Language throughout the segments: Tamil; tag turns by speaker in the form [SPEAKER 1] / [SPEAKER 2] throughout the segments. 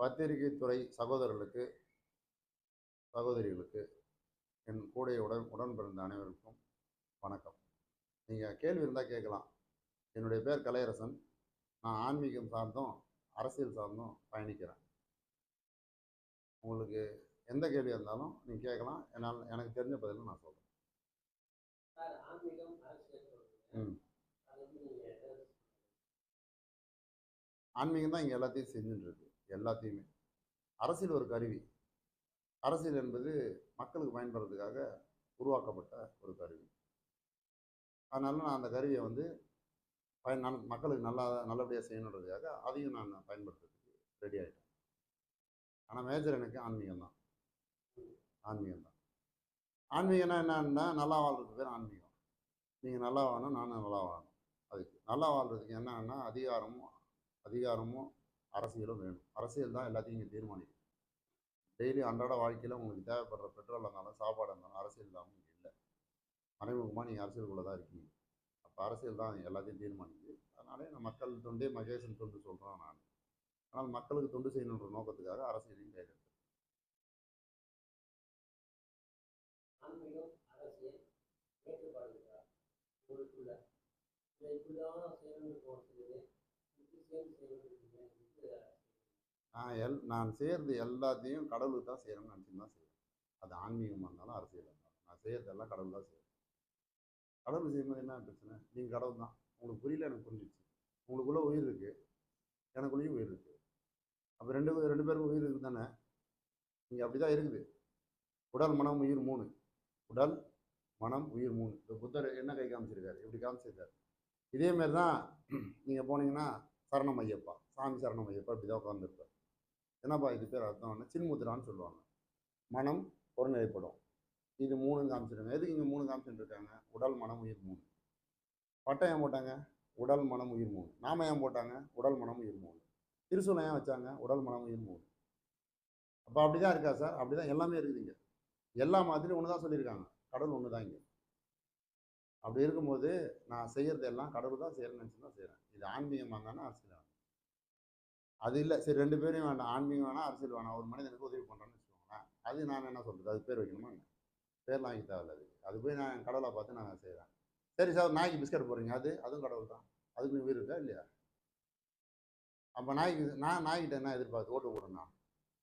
[SPEAKER 1] பத்திரிகை துறை சகோதரர்களுக்கு சகோதரிகளுக்கு என் கூடைய உடன் உடன் பிறந்த அனைவருக்கும் வணக்கம் நீங்கள் கேள்வி இருந்தால் கேட்கலாம் என்னுடைய பேர் கலையரசன் நான் ஆன்மீகம் சார்ந்தும் அரசியல் சார்ந்தும் பயணிக்கிறேன் உங்களுக்கு எந்த கேள்வியாக இருந்தாலும் நீங்கள் கேட்கலாம் என்னால் எனக்கு தெரிஞ்ச பதிலும் நான் சொல்கிறேன் ம் ஆன்மீகம் தான் இங்கே எல்லாத்தையும் செஞ்சுட்டுருக்கு எல்லாத்தையுமே அரசியல் ஒரு கருவி அரசியல் என்பது மக்களுக்கு பயன்படுறதுக்காக உருவாக்கப்பட்ட ஒரு கருவி அதனால் நான் அந்த கருவியை வந்து பயன் நல் மக்களுக்கு நல்லா நல்லபடியாக செய்யணுன்றதுக்காக அதையும் நான் பயன்படுத்துறதுக்கு ரெடி ஆகிட்டேன் ஆனால் மேஜர் எனக்கு ஆன்மீகம் தான் ஆன்மீகம் தான் ஆன்மீகம்னா என்னன்னா நல்லா வாழ்றது பேர் ஆன்மீகம் நீங்கள் நல்லா வாழணும் நானும் நல்லா வாழணும் அதுக்கு நல்லா வாழ்கிறதுக்கு என்னன்னா அதிகாரமும் அதிகாரமும் அரசியலும் வேணும் அரசியல் தான் எல்லாத்தையும் இங்கே தீர்மானிக்கும் டெய்லி அன்றாட வாழ்க்கையில் உங்களுக்கு தேவைப்படுற பெட்ரோல் இருந்தாலும் சாப்பாடு இருந்தாலும் அரசியல் இல்லாமல் நீங்கள் இல்லை மறைமுகமாக நீங்கள் அரசியலுக்குள்ளே தான் இருக்கீங்க அப்போ அரசியல் தான் எல்லாத்தையும் தீர்மானிக்குது அதனாலே நான் மக்கள் தொண்டே மகேசன் தொண்டு சொல்கிறேன் நான் ஆனால் மக்களுக்கு தொண்டு செய்யணுன்ற நோக்கத்துக்காக அரசியலையும் கைதெடுத்தேன்
[SPEAKER 2] அரசியல்
[SPEAKER 1] எல் நான் செய்கிறது எல்லாத்தையும் கடவுளுக்கு தான் செய்கிறேன்னு நினச்சின்னு தான் செய்வேன் அது ஆன்மீகமாக இருந்தாலும் அரசியல் இருந்தாலும் நான் செய்கிறதெல்லாம் கடவுள் தான் செய்வேன் கடவுள் செய்யும்போது என்ன பிரச்சனை நீங்கள் கடவுள் தான் உங்களுக்கு புரியல எனக்கு புரிஞ்சிச்சு உங்களுக்குள்ளே உயிர் இருக்குது எனக்குள்ளேயும் உயிர் இருக்குது அப்போ ரெண்டு ரெண்டு பேருக்கும் உயிர் இருக்குது தானே நீங்கள் அப்படி தான் இருக்குது உடல் மனம் உயிர் மூணு உடல் மனம் உயிர் மூணு இந்த புத்தர் என்ன கை காமிச்சிருக்காரு இப்படி காமிச்சிருக்காரு இதேமாரி தான் நீங்கள் போனீங்கன்னா சரணம் ஐயப்பா சாமி சரணம் ஐயப்பா இப்படி தான் உட்காந்துருப்பார் என்னப்பா இது பேர் அர்த்தம்னா சின்முத்திரான்னு சொல்லுவாங்க மனம் புறநிலைப்படும் இது மூணு காமிச்சிருக்காங்க எதுக்கு இங்கே மூணு காமிச்சுட்டு இருக்காங்க உடல் மனம் உயிர் மூணு பட்டம் ஏன் போட்டாங்க உடல் மனம் உயிர் மூணு நாம ஏன் போட்டாங்க உடல் மனம் உயிர் மூணு திருசூலம் ஏன் வச்சாங்க உடல் மனம் உயிர் மூணு அப்போ அப்படி தான் இருக்கா சார் அப்படி தான் எல்லாமே இங்கே எல்லா மாதிரியும் ஒன்று தான் சொல்லியிருக்காங்க கடவுள் ஒன்று தான் இங்கே அப்படி இருக்கும்போது நான் செய்கிறது எல்லாம் கடவுள் தான் செய்யணும்னு நினச்சி தான் செய்கிறேன் இது ஆன்மீகமாக தானே அது இல்லை சரி ரெண்டு பேரையும் வேண்டாம் ஆன்மீகம் வேணாம் அரசியல் வேணாம் ஒரு மனிதனுக்கு உதவி பண்ணுறேன்னு வச்சுக்கோங்களேன் அது நான் என்ன சொல்கிறது அது பேர் வைக்கணுமா என்ன பேர்லாம் வாங்கி தேவையில்ல அது அது போய் நான் கடவுளை பார்த்து நான் செய்கிறேன் சரி சார் நாய்க்கு பிஸ்கட் போடுறீங்க அது அதுவும் கடவுள் தான் அதுக்கு உயிர் இருக்கா இல்லையா அப்போ நாய்க்கு நான் நாய்கிட்ட என்ன எதிர்பார்த்து ஓட்டு போடணும்னா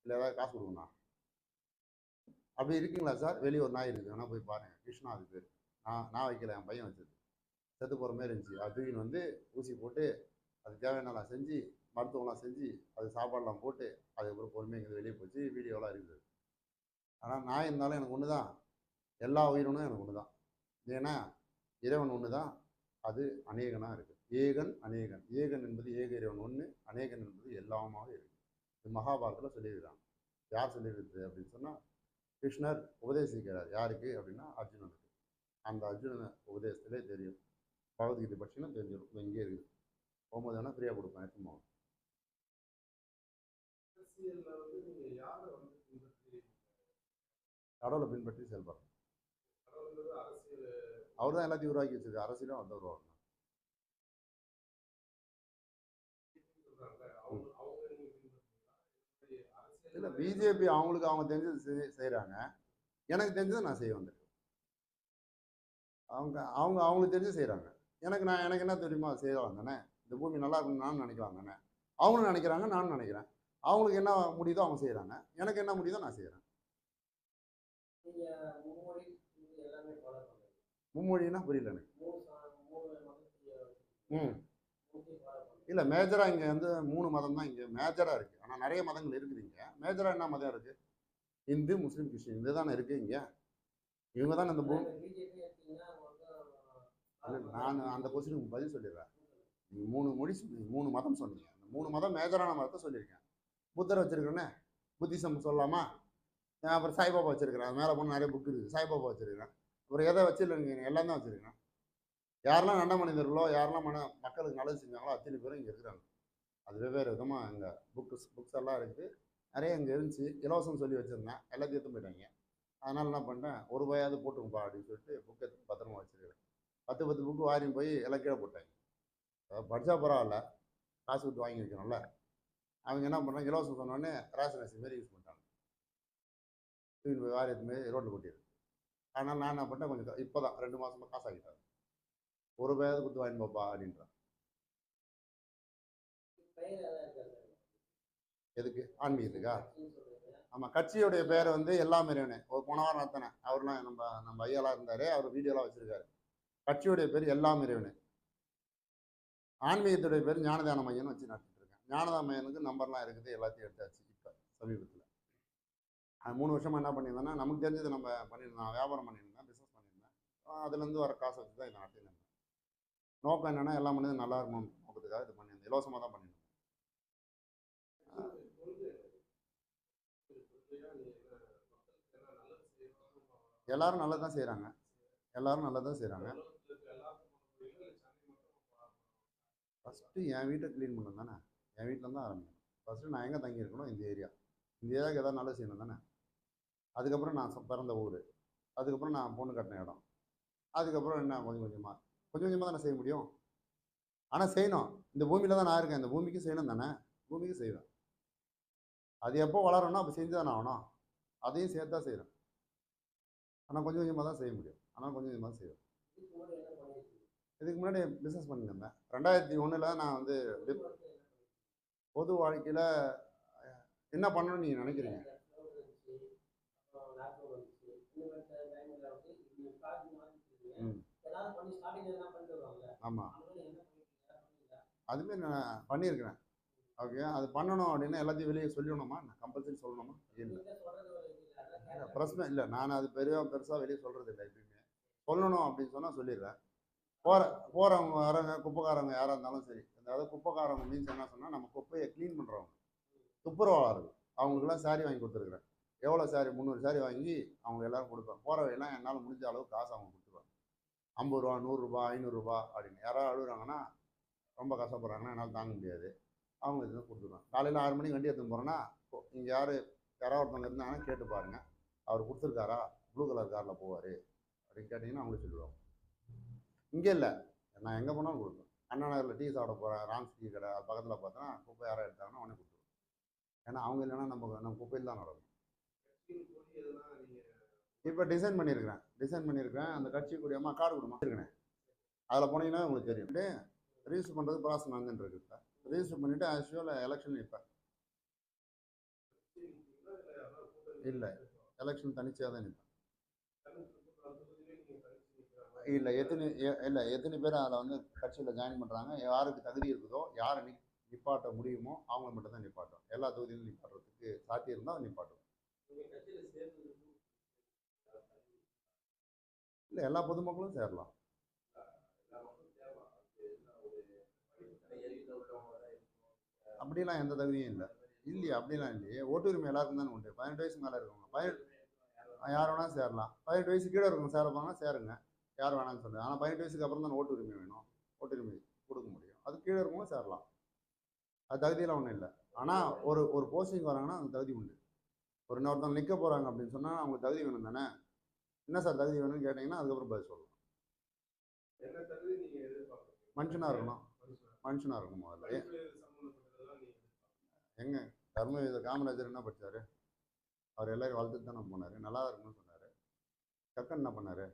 [SPEAKER 1] இல்லை ஏதாவது காசு கொடுக்கணும் அப்படி இருக்கீங்களா சார் வெளியே ஒரு நாய் இருக்குது வேணால் போய் பாருங்கள் கிருஷ்ணா அது பேர் நான் நான் வைக்கல என் பையன் வச்சது செத்து போகிற மாதிரி இருந்துச்சு அது தூக்கின்னு வந்து ஊசி போட்டு அது தேவையானலாம் செஞ்சு மருத்துவம்லாம் செஞ்சு அது சாப்பாடெலாம் போட்டு அதுக்கப்புறம் பொறுமையாக இங்கே வெளியே போச்சு வீடியோலாம் இருக்குது ஆனால் நான் இருந்தாலும் எனக்கு ஒன்று தான் எல்லா உயிரினும் எனக்கு ஒன்று தான் ஏன்னா இறைவன் ஒன்று தான் அது அநேகனாக இருக்குது ஏகன் அநேகன் ஏகன் என்பது ஏக இறைவன் ஒன்று அநேகன் என்பது எல்லாமாக இருக்குது இது மகாபாரத்தில் சொல்லியிருக்கிறாங்க யார் சொல்லியிருக்குது அப்படின்னு சொன்னால் கிருஷ்ணர் உபதேசிக்கிறார் யாருக்கு அப்படின்னா அர்ஜுனனுக்கு அந்த அர்ஜுனன் உபதேசத்திலே தெரியும் பகவத்கீதை பற்றினா தெரிஞ்சிடும் இங்கே இருக்குது போகும்போது வேணால் ஃப்ரீயாக கொடுப்பேன் எடுத்துன்னு போவேன் கடவுளை பின்பற்றி செயல்படணும் அவர் தான் எல்லாத்தையும் உருவாக்கி வச்சிருக்கு அரசியலும் அவர் தான் இல்லை பிஜேபி அவங்களுக்கு அவங்க தெரிஞ்சது செய்கிறாங்க எனக்கு தெரிஞ்சதை நான் செய்ய வந்திருக்கேன் அவங்க அவங்க அவங்களுக்கு தெரிஞ்சு செய்கிறாங்க எனக்கு நான் எனக்கு என்ன தெரியுமா செய்யலாம் தானே இந்த பூமி நல்லா இருக்கும் நான் நினைக்கலாம் தானே அவங்களும் நினைக்கிறாங்க நானும் நினைக்கிறேன் அவங்களுக்கு என்ன முடியுதோ அவங்க செய்கிறாங்க எனக்கு என்ன முடியுதோ நான் செய்கிறேன் மும்மொழினா புரியல எனக்கு ம் இல்லை மேஜராக இங்கே வந்து மூணு மதம் தான் இங்கே மேஜராக இருக்குது ஆனால் நிறைய மதங்கள் இருக்குது இங்கே மேஜராக என்ன மதம் இருக்குது இந்து முஸ்லீம் கிறிஸ்டின் இது தானே இருக்குது இங்கே இவங்க தானே அந்த பூமி நான் அந்த கொஸ்டினுக்கு பதில் சொல்லிடுறேன் நீங்கள் மூணு மொழி மூணு மதம் சொன்னீங்க அந்த மூணு மதம் மேஜரான மதத்தை சொல்லியிருக்கேன் புத்தர் வச்சுருக்கேன்னு புத்திசம் சொல்லாமா அப்புறம் சாய்பாபா வச்சுருக்கிறேன் மேலே போன நிறைய புக்கு இருக்குது சாய்பாபா வச்சுருக்கிறேன் அப்புறம் எதை வச்சிருக்கீங்க எல்லாம் தான் வச்சுருக்கேன் யாரெல்லாம் நல்ல மனிதர்களோ யாரெல்லாம் மன மக்களுக்கு நல்லது செஞ்சாங்களோ அத்தனை பேரும் இங்கே இருக்கிறாங்க அது வெவ்வேறு விதமாக இங்கே புக்ஸ் புக்ஸ் எல்லாம் இருக்குது நிறைய இங்கே இருந்துச்சு இலவசம் சொல்லி வச்சுருந்தேன் எல்லாத்தையும் எடுத்து போயிட்டாங்க அதனால் என்ன பண்ணிட்டேன் ஒரு ரூபாயாவது போட்டுங்கப்பா அப்படின்னு சொல்லிட்டு புக்கை பத்திரமா வச்சுருக்கிறேன் பத்து பத்து புக்கு வாரியம் போய் எல்லாம் கீழே போட்டாங்க படித்தா பரவாயில்ல காசு கொடுத்து வாங்கி வைக்கணும்ல அவங்க என்ன பண்ணுறாங்க இலவசம் சொன்னோடனே ரேஷன் அரிசி மாதிரி யூஸ் பண்ணிட்டாங்க தூக்கி போய் வாரி மாரி ரோட்டில் கொட்டிடுது அதனால நான் என்ன பண்ணிட்டேன் கொஞ்சம் இப்போ தான் ரெண்டு மாதமாக காசு ஆகிட்டாங்க ஒரு பேரை கொடுத்து வாங்கி பாப்பா அப்படின்றான் எதுக்கு ஆன்மீகத்துக்கா ஆமாம் கட்சியுடைய பேர் வந்து எல்லா மாரியவனே ஒரு போன வாரம் அத்தனை அவர்லாம் நம்ம நம்ம ஐயாலாம் இருந்தார் அவர் வீடியோலாம் வச்சுருக்காரு கட்சியுடைய பேர் எல்லா மாரியவனே ஆன்மீகத்துடைய பேர் ஞானதான மையம்னு வச்சு நடத்திட்டு இருக்கேன் ஞானதான மையனுக்கு நம்பர்லாம் இருக்குது எல்லாத்தையும் எடுத்தாச்சு இப்போ சமீபத்தில் அது மூணு வருஷமாக என்ன பண்ணியிருந்தேன்னா நமக்கு தெரிஞ்சது நம்ம பண்ணியிருந்தோம் வியாபாரம் பண்ணியிருந்தேன் பிஸ்னஸ் பண்ணியிருந்தேன் அதுலேருந்து வர காசை வச்சு தான் இதை நடத்திட்டு நோக்கம் என்னென்னா எல்லாம் மனிதன் நல்லா இருக்கணும் நோக்கத்துக்காக இது பண்ணியிருந்தேன் இலவசமாக தான் பண்ணியிருந்தேன் எல்லாரும் நல்லா தான் செய்கிறாங்க எல்லாரும் நல்லா தான் செய்கிறாங்க ஃபஸ்ட்டு என் வீட்டை க்ளீன் பண்ணணும் தானே என் வீட்டில் தான் ஆரம்பிக்கணும் ஃபஸ்ட்டு நான் எங்கே தங்கியிருக்கணும் இந்த ஏரியா இந்த ஏரியாவுக்கு எதாவது நல்லது செய்யணும் தானே அதுக்கப்புறம் நான் பிறந்த ஊர் அதுக்கப்புறம் நான் பொண்ணு கட்டின இடம் அதுக்கப்புறம் என்ன கொஞ்சம் கொஞ்சமாக கொஞ்சம் கொஞ்சமாக தானே செய்ய முடியும் ஆனால் செய்யணும் இந்த பூமியில் தான் நான் இருக்கேன் இந்த பூமிக்கு செய்யணும் தானே பூமிக்கு செய்வேன் அது எப்போ வளரணும் அப்போ செஞ்சு தானே ஆகணும் அதையும் சேர்த்தா தான் செய்கிறேன் ஆனால் கொஞ்சம் கொஞ்சமாக தான் செய்ய முடியும் ஆனால் கொஞ்சம் கொஞ்சமாக தான் செய்வேன் இதுக்கு முன்னாடி பிஸ்னஸ் பண்ணியிருந்தேன் ரெண்டாயிரத்தி ஒன்றில் நான் வந்து பொது வாழ்க்கையில் என்ன பண்ணணும்னு நீங்கள் நினைக்கிறீங்க ஆமாம் அதுமாரி நான் பண்ணியிருக்கிறேன் ஓகே அது பண்ணணும் அப்படின்னா எல்லாத்தையும் வெளியே சொல்லணுமா நான் கம்பல்சரி சொல்லணுமா இல்லை பிரச்சனை இல்லை நான் அது பெரிய பெருசாக வெளியே சொல்கிறது இல்லை எப்பயுமே சொல்லணும் அப்படின்னு சொன்னால் சொல்லிடுறேன் போகிற போகிறவங்க வரவங்க குப்பைக்காரவங்க யாராக இருந்தாலும் சரி அதாவது குப்பைக்காரவங்க மீன்ஸ் என்ன சொன்னால் நம்ம குப்பையை க்ளீன் பண்ணுறவங்க துப்புரவாளர்கள் அவங்களுக்குலாம் சாரி வாங்கி கொடுத்துருக்குறேன் எவ்வளோ சாரி முந்நூறு சாரி வாங்கி அவங்க எல்லாரும் கொடுப்பேன் போகிறவையெல்லாம் என்னால் முடிஞ்ச அளவு காசு அவங்க கொடுத்துருவாங்க ஐம்பது ரூபா நூறுரூபா ஐநூறுரூபா அப்படின்னு யாராவது அழுகுறாங்கன்னா ரொம்ப கஷ்டப்படுறாங்கன்னா என்னால் தாங்க முடியாது அவங்க இதுதான் கொடுத்துருவாங்க காலையில் ஆறு மணிக்கு வண்டி எடுத்துன்னு போகிறோன்னா இங்கே யார் யாராவது ஒருத்தவங்க இருந்தாங்கன்னா கேட்டு பாருங்க அவர் கொடுத்துருக்காரா ப்ளூ கலர் காரில் போவார் அப்படின்னு கேட்டிங்கன்னா அவங்களே சொல்லுவாங்க இங்கே இல்லை நான் எங்கே போனாலும் கொடுப்பேன் அண்ணா நகரில் டீ சாப்பிட போகிறேன் ராம் சிட்டி கடை அது பக்கத்தில் பார்த்தோன்னா குப்பை யாரோ எடுத்தாங்கன்னா உடனே கொடுத்துருவோம் ஏன்னா அவங்க இல்லைன்னா நம்ம நம்ம குப்பையில் தான் நடக்கும் இப்போ டிசைன் பண்ணியிருக்கிறேன் டிசைன் பண்ணியிருக்கிறேன் அந்த கட்சி கூடியம்மா கார்டு கொடுமா இருக்கிறேன் அதில் போனீங்கன்னா உங்களுக்கு தெரியும் ரிஜிஸ்டர் பண்ணுறது ப்ராசஸ் நடந்துட்டுருக்கு இப்போ ரிஜிஸ்டர் பண்ணிவிட்டு ஆஸ் யூஷுவல் எலெக்ஷன் இப்போ இல்லை எலெக்ஷன் தனிச்சையாக தான் நிற்பேன் இல்லை எத்தனை இல்லை எத்தனை பேர் அதில் வந்து கட்சியில் ஜாயின் பண்ணுறாங்க யாருக்கு தகுதி இருக்குதோ யாரை நி நிப்பாட்ட முடியுமோ அவங்க மட்டும் தான் நிப்பாட்டும் எல்லா தொகுதியிலும் நிப்பாட்டுறதுக்கு சாத்தியம் இருந்தால் நிப்பாட்டும் இல்லை எல்லா பொதுமக்களும் சேரலாம் அப்படிலாம் எந்த தகுதியும் இல்லை இல்லையா அப்படிலாம் இல்லையே ஓட்டுரிமை எல்லாருக்கும் தானே உண்டு பதினெட்டு வயசு மேலே இருக்கவங்க பதினெட்டு யார் வேணால் சேரலாம் பதினெட்டு வயசு கீழே இருக்கவங்க சேரப்பாங்கன்னா சேருங்க யார் வேணாம்னு சொல்லுங்கள் ஆனால் பதினெட்டு வயசுக்கு அப்புறம் தான் ஓட்டு உரிமை வேணும் ஓட்டு உரிமை கொடுக்க முடியும் அது கீழே இருக்கும்போது சேரலாம் அது தகுதியெல்லாம் ஒன்றும் இல்லை ஆனால் ஒரு ஒரு போஸ்டிங் வராங்கன்னா அந்த தகுதி உண்டு ஒரு இன்னொருத்தன் நிற்க போகிறாங்க அப்படின்னு சொன்னால் அவங்களுக்கு தகுதி வேணும் தானே என்ன சார் தகுதி வேணும்னு கேட்டிங்கன்னா அதுக்கப்புறம் பதில் சொல்லலாம் மனுஷனாக இருக்கணும் மனுஷனாக இருக்கணும் முதல்ல எங்க தர்ம காமராஜர் என்ன படித்தார் அவர் எல்லோரும் வாழ்த்துட்டு தானே போனார் நல்லா இருக்கணும்னு சொன்னார் கக்கன் என்ன பண்ணார்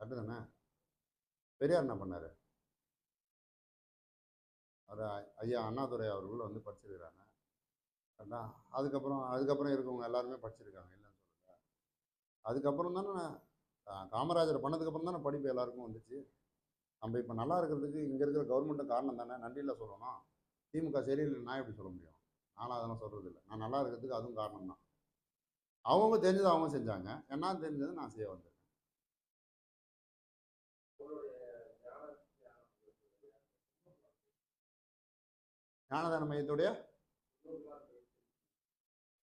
[SPEAKER 1] அப்படி தானே பெரியார் என்ன பண்ணார் அவர் ஐயா அண்ணாதுரை அவர்கள் வந்து படிச்சிருக்கிறாங்க அதுக்கப்புறம் அதுக்கப்புறம் இருக்கவங்க எல்லாருமே படிச்சிருக்காங்க இல்லைன்னு சொல்லுங்க அதுக்கப்புறம் தானே காமராஜர் பண்ணதுக்கப்புறம் தானே படிப்பு எல்லாருக்கும் வந்துச்சு நம்ம இப்போ நல்லா இருக்கிறதுக்கு இங்கே இருக்கிற கவர்மெண்ட்டும் காரணம் தானே நன்றியில் சொல்லணும் திமுக சரியில்லை நான் எப்படி சொல்ல முடியும் நானும் அதெல்லாம் சொல்கிறது இல்லை நான் நல்லா இருக்கிறதுக்கு அதுவும் காரணம் தான் அவங்க தெரிஞ்சதை அவங்க செஞ்சாங்க என்ன தெரிஞ்சது நான் செய்ய வந்தேன் ஞானதான மையத்துடைய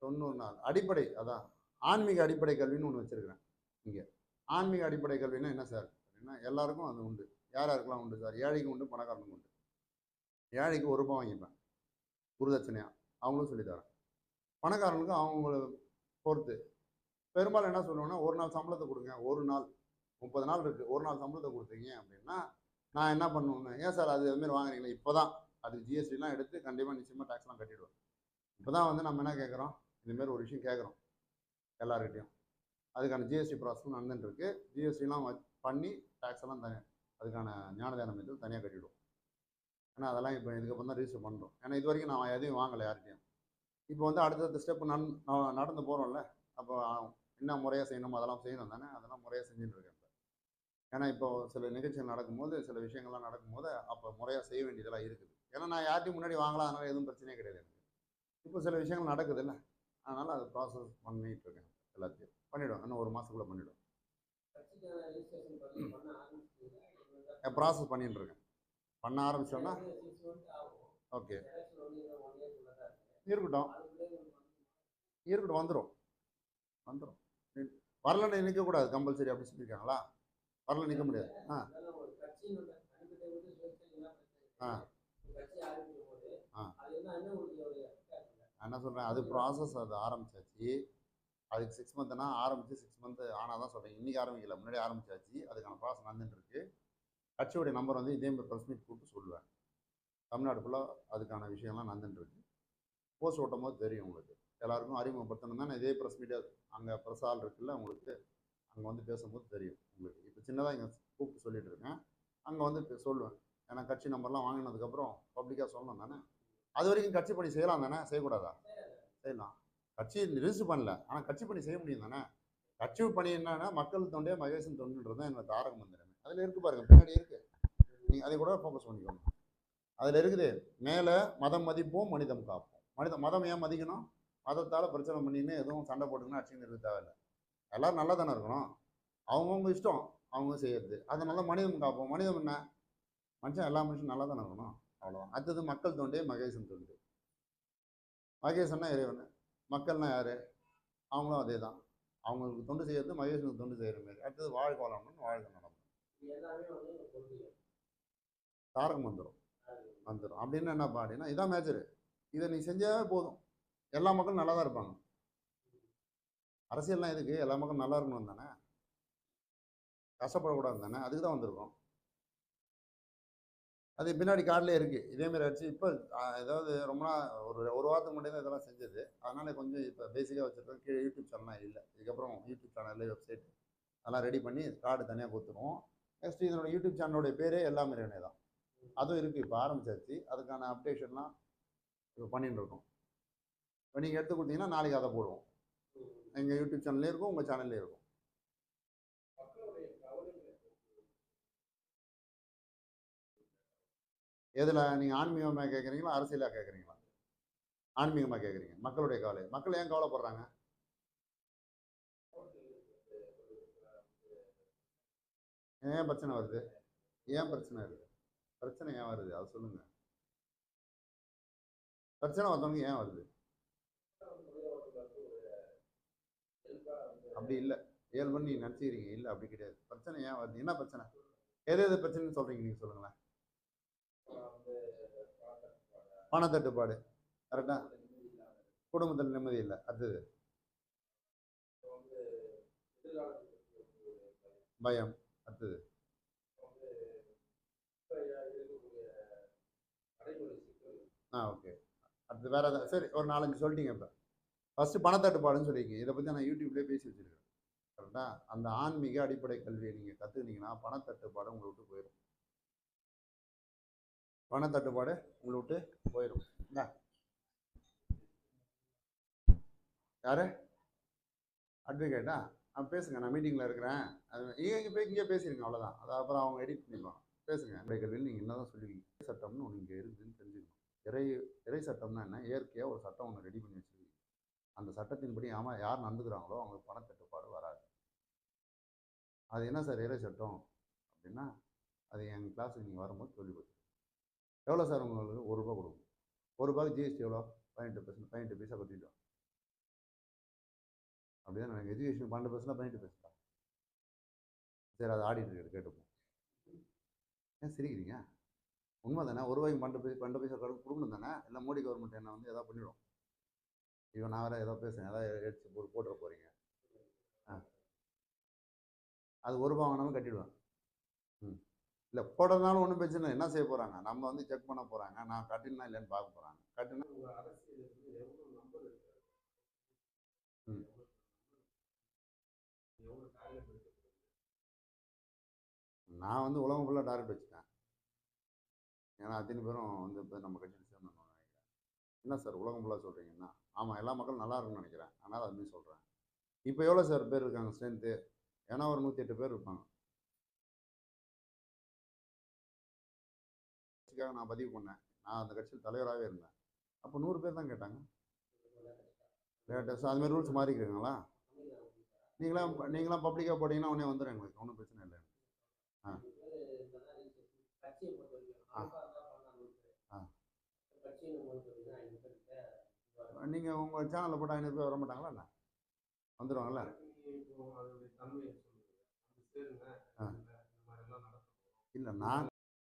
[SPEAKER 1] தொண்ணூறு நாள் அடிப்படை அதான் ஆன்மீக அடிப்படை கல்வின்னு ஒன்று வச்சிருக்கிறேன் இங்கே ஆன்மீக அடிப்படை கல்வின்னா என்ன சார் அப்படின்னா எல்லாருக்கும் அது உண்டு யார் யாருக்கெல்லாம் உண்டு சார் ஏழைக்கு உண்டு பணக்காரனுக்கு உண்டு ஏழைக்கு ஒரு ரூபாய் வாங்கிப்பேன் குருதட்சணையாக அவங்களும் சொல்லித்தரேன் பணக்காரனுக்கு அவங்கள பொறுத்து பெரும்பாலும் என்ன சொல்லுவேன்னா ஒரு நாள் சம்பளத்தை கொடுங்க ஒரு நாள் முப்பது நாள் இருக்குது ஒரு நாள் சம்பளத்தை கொடுத்தீங்க அப்படின்னா நான் என்ன பண்ணுவேன்னு ஏன் சார் அது அதுமாரி வாங்குறீங்களே இப்போ தான் அது ஜிஎஸ்டிலாம் எடுத்து கண்டிப்பாக நிச்சயமாக டேக்ஸ்லாம் கட்டிடுவோம் இப்போ தான் வந்து நம்ம என்ன கேட்குறோம் இதுமாரி ஒரு விஷயம் கேட்குறோம் எல்லார்கிட்டையும் அதுக்கான ஜிஎஸ்டி ப்ராசஸும் நடந்துட்டுருக்கு ஜிஎஸ்டிலாம் பண்ணி டேக்ஸ் எல்லாம் தனி அதுக்கான ஞானதானம் இது தனியாக கட்டிவிடுவோம் ஏன்னா அதெல்லாம் இப்போ இதுக்கப்புறம் தான் ரிஜிஸ்டர் பண்ணுறோம் ஏன்னா இது வரைக்கும் நான் எதையும் வாங்கலை யார்கிட்டையும் இப்போ வந்து அடுத்தடுத்த ஸ்டெப் நன் நடந்து போகிறோம்ல அப்போ என்ன முறையாக செய்யணுமோ அதெல்லாம் செய்யணும் தானே அதெல்லாம் முறையாக செஞ்சுட்டு இருக்கேன் இப்போ ஏன்னா இப்போ சில நிகழ்ச்சிகள் நடக்கும்போது சில விஷயங்கள்லாம் நடக்கும்போது அப்போ முறையாக செய்ய வேண்டியதெல்லாம் இருக்குது ஏன்னா நான் யார்ட்டையும் முன்னாடி வாங்கலாம் அதனால் எதுவும் பிரச்சனையே கிடையாது எனக்கு இப்போ சில விஷயங்கள் நடக்குது இல்லை அதனால் அது ப்ராசஸ் பண்ணிட்டு இருக்கேன் எல்லாத்தையும் பண்ணிவிடும் இன்னும் ஒரு மாதத்துக்குள்ளே பண்ணிவிடும் ப்ராசஸ் பண்ணிட்டு இருக்கேன் பண்ண ஆரம்பிச்சோன்னா ஓகே இருக்கட்டும் இருக்கட்டும் வந்துடும் வந்துடும் வரலன்னு நிற்கக்கூடாது கம்பல்சரி அப்படி சொல்லியிருக்காங்களா வரல நிற்க முடியாது ஆ ஆ என்ன சொல்கிறேன் அது ப்ராசஸ் அது ஆரம்பிச்சாச்சு அதுக்கு சிக்ஸ் மந்த்னா ஆரம்பித்து சிக்ஸ் மந்த் ஆனால் தான் சொல்கிறேன் இன்றைக்கி ஆரம்பிக்கல முன்னாடி ஆரம்பிச்சாச்சு அதுக்கான ப்ராசஸ் நடந்துட்டுருக்கு கட்சியுடைய நம்பர் வந்து இதே மாதிரி ப்ரெஸ் மீட் கூப்பிட்டு சொல்லுவேன் தமிழ்நாடு ஃபுல்லாக அதுக்கான விஷயம்லாம் நடந்துட்டுருக்கு போஸ்ட் ஓட்டும் போது தெரியும் உங்களுக்கு எல்லாருக்கும் அறிமுகப்படுத்தணும் தானே இதே ப்ரெஸ் மீட் அங்கே ப்ரெஸ் ஆள் இருக்குல்ல உங்களுக்கு அங்கே வந்து பேசும்போது தெரியும் உங்களுக்கு இப்போ சின்னதாக இங்கே கூப்பிட்டு சொல்லிகிட்டு இருக்கேன் அங்கே வந்து சொல்லுவேன் ஏன்னா கட்சி நம்பர்லாம் வாங்கினதுக்கப்புறம் பப்ளிக்காக சொல்லணும் தானே அது வரைக்கும் கட்சி பணி செய்யலாம் தானே செய்யக்கூடாதா செய்யலாம் கட்சி ரிஜிஸ்டர் பண்ணல ஆனால் கட்சி பணி செய்ய முடியும் தானே கட்சி பணி என்னன்னா மக்கள் தொண்டே மகேசன் தொண்டுன்றது தான் என்னோட தாரக மந்திரமே அதில் இருக்கு பாருங்க பின்னாடி இருக்கு நீங்கள் அதை கூட ஃபோக்கஸ் பண்ணிக்கோங்க அதில் இருக்குது மேலே மதம் மதிப்போம் மனிதம் காப்போம் மனித மதம் ஏன் மதிக்கணும் மதத்தால் பிரச்சனை பண்ணின்னு எதுவும் சண்டை போட்டுக்கணும் அச்சு இருக்க தேவையில்லை எல்லோரும் நல்லா தானே இருக்கணும் அவங்கவுங்க இஷ்டம் அவங்க செய்யறது அதனால மனிதம் காப்போம் மனிதம் என்ன மனுஷன் எல்லா மனுஷனும் நல்லா தானே இருக்கணும் அவ்வளோதான் அடுத்தது மக்கள் தொண்டே மகேசன் தொண்டு மகேசன்னா இறைவன் மக்கள்னா யார் அவங்களும் அதே தான் அவங்களுக்கு தொண்டு செய்யறது மகேசனுக்கு தொண்டு செய்கிற மாரி அடுத்தது வாழ்க வளம்னு வாழ்க நடக்கும் தாரகம் வந்துடும் வந்துடும் அப்படின்னு என்ன பாடினா இதான் மேஜரு இதை நீ செஞ்சாவே போதும் எல்லா மக்களும் நல்லா தான் இருப்பாங்க அரசியல்லாம் எதுக்கு எல்லா மக்களும் நல்லா இருக்கணும் தானே கஷ்டப்படக்கூடாது தானே அதுக்கு தான் வந்திருக்கோம் அது பின்னாடி கார்டில் இருக்குது இதேமாரி ஆச்சு இப்போ ஏதாவது ரொம்ப நாள் ஒரு ஒரு வாரத்துக்கு முன்னாடி தான் இதெல்லாம் செஞ்சது அதனால் கொஞ்சம் இப்போ பேசிக்காக வச்சுருக்கோம் கீழே யூடியூப் சேனல் இல்லை இதுக்கப்புறம் யூடியூப் சேனல் வெப்சைட் அதெல்லாம் ரெடி பண்ணி கார்டு தனியாக கொடுத்துருவோம் நெக்ஸ்ட் இதனோட யூடியூப் சேனலோடைய பேரே எல்லாமே ரெனே தான் அதுவும் இருக்குது இப்போ ஆரம்பிச்சாச்சு அதுக்கான அப்டேஷன்லாம் இப்போ பண்ணிட்டு இருக்கோம் இப்போ நீங்கள் எடுத்து கொடுத்தீங்கன்னா நாளைக்கு அதை போடுவோம் எங்கள் யூடியூப் சேனல்லே இருக்கும் உங்கள் சேனல்லே இருக்கும் எதில் நீங்கள் ஆன்மீகமாக கேட்குறீங்களா அரசியலாக கேட்குறீங்களா ஆன்மீகமாக கேட்குறீங்க மக்களுடைய கவலை மக்கள் ஏன் கவலைப்படுறாங்க ஏன் பிரச்சனை வருது ஏன் பிரச்சனை வருது பிரச்சனை ஏன் வருது அதை சொல்லுங்க பிரச்சனை வந்தவங்க ஏன் வருது அப்படி இல்லை ஏழு மணி நினச்சிக்கிறீங்க இல்லை அப்படி கிடையாது பிரச்சனை ஏன் வருது என்ன பிரச்சனை எது எது பிரச்சனைன்னு சொல்கிறீங்க நீங்கள் சொல்லுங்களேன் பணத்தட்டுப்பாடு கரெக்டா குடும்பத்தில் நிம்மதி இல்லை அடுத்தது பயம் அடுத்தது ஆ ஓகே அடுத்து வேற ஏதாவது சரி ஒரு நாலஞ்சு சொல்லிட்டீங்க இப்போ ஃபஸ்ட்டு பணத்தட்டுப்பாடுன்னு சொல்லியிருக்கீங்க இதை பற்றி நான் யூடியூப்லேயே பேசி வச்சிருக்கேன் கரெக்டாக அந்த ஆன்மீக அடிப்படை கல்வியை நீங்கள் கற்றுக்கிட்டீங்கன்னா பணத்தட்டுப்பாடு உங்களை விட்டு போயிடும் பணத்தட்டுப்பாடு உங்களை விட்டு போயிடும் என்ன யார் அட்வொகேட்டா ஆ பேசுங்க நான் மீட்டிங்கில் இருக்கிறேன் அது இங்கே இங்கே போய் இங்கே பேசிடுங்க அவ்வளோதான் அது அப்புறம் அவங்க எடிட் பண்ணிக்கலாம் பேசுங்க அப்படிங்கிறதுல நீங்கள் என்ன தான் சொல்லுவீங்க இறை சட்டம்னு ஒன்று இங்கே இருக்குதுன்னு தெரிஞ்சுக்கணும் இறை இறை சட்டம்னா என்ன இயற்கையாக ஒரு சட்டம் ஒன்று ரெடி பண்ணி வச்சுருக்கீங்க அந்த சட்டத்தின்படி ஆமாம் யார் நடந்துக்கிறாங்களோ அவங்களுக்கு பணத்தட்டுப்பாடு வராது அது என்ன சார் இறை சட்டம் அப்படின்னா அது எங்கள் கிளாஸுக்கு நீங்கள் வரும்போது சொல்லிக் எவ்வளோ சார் உங்களுக்கு ஒரு ரூபா கொடுக்கும் ஒரு ரூபாய்க்கு ஜிஎஸ்டி எவ்வளோ பதினெட்டு பர்சன்ட் பதினெட்டு பைசா பற்றிட்டு அப்படிதான் எனக்கு எஜுகேஷன் பன்னெண்டு பர்சன்ட்னா பதினெட்டு பைசா சரி அது ஆடிட்டு கேட்டுப்போம் ஏன் சிரிக்கிறீங்க உண்மை தானே ஒரு ரூபாய்க்கு பன்னெண்டு பைசா பன்னெண்டு பைசா கொடுக்கணும் தானே இல்லை மோடி கவர்மெண்ட் என்ன வந்து எதாவது பண்ணிவிடும் இவன் நான் வேறு ஏதோ பேசுகிறேன் ஏதாவது எடுத்து போட்டு போட்டுற போகிறீங்க ஆ அது ஒரு ரூபா வாங்கினாலும் கட்டிடுவேன் ம் இல்லை போடுறதுனால ஒன்றும் பிரச்சனை என்ன செய்ய போகிறாங்க நம்ம வந்து செக் பண்ண போகிறாங்க நான் கட்டினா இல்லைன்னு பார்க்க போகிறாங்க கட்டினா ம் நான் வந்து உலகம் ஃபுல்லாக டார்கெட் வச்சுட்டேன் ஏன்னா அத்தனை பேரும் வந்து இப்போ நம்ம கட்சியில் சேர்ந்தோம்னு நினைக்கிறேன் என்ன சார் உலகம் ஃபுல்லாக சொல்கிறீங்கன்னா ஆமாம் எல்லா மக்களும் நல்லா இருக்கும்னு நினைக்கிறேன் அதனால் அதுமாரி சொல்கிறேன் இப்போ எவ்வளோ சார் பேர் இருக்காங்க ஸ்ட்ரென்த்து ஏன்னா ஒரு நூற்றி எட்டு பேர் இருப்பாங்க கட்சிக்காக நான் பதிவு பண்ணேன் நான் அந்த கட்சியில் தலைவராகவே இருந்தேன் அப்போ நூறு பேர் தான் கேட்டாங்க லேட்டஸ்ட் அதுமாதிரி ரூல்ஸ் மாறிக்கிறீங்களா நீங்களாம் நீங்களாம் பப்ளிக்காக போட்டிங்கன்னா உடனே வந்துடும் எங்களுக்கு ஒன்றும் பிரச்சனை இல்லை ஆ ஆ ஆ நீங்கள் உங்கள் சேனலில் போட்டால் ஐநூறு பேர் வர மாட்டாங்களா வந்துடுவாங்கல்ல வந்துடுவாங்களா இல்லை நான்